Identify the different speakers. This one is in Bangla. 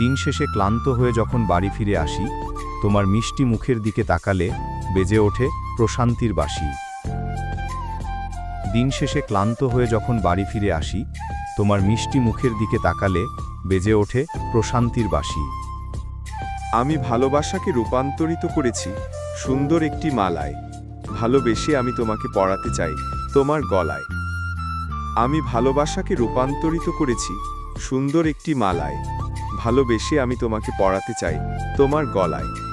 Speaker 1: দিন শেষে ক্লান্ত হয়ে যখন বাড়ি ফিরে আসি, তোমার মিষ্টি মুখের দিকে তাকালে বেজে ওঠে প্রশান্তির বাসি। দিন শেষে ক্লান্ত হয়ে যখন বাড়ি ফিরে আসি, তোমার মিষ্টি মুখের দিকে তাকালে বেজে ওঠে প্রশান্তির বাসি।
Speaker 2: আমি ভালোবাসাকে রূপান্তরিত করেছি, সুন্দর একটি মালায়। ভালোবেসে আমি তোমাকে পড়াতে চাই, তোমার গলায়। আমি ভালোবাসাকে রূপান্তরিত করেছি, সুন্দর একটি মালায়। ভালোবেসে আমি তোমাকে পড়াতে চাই তোমার গলায়।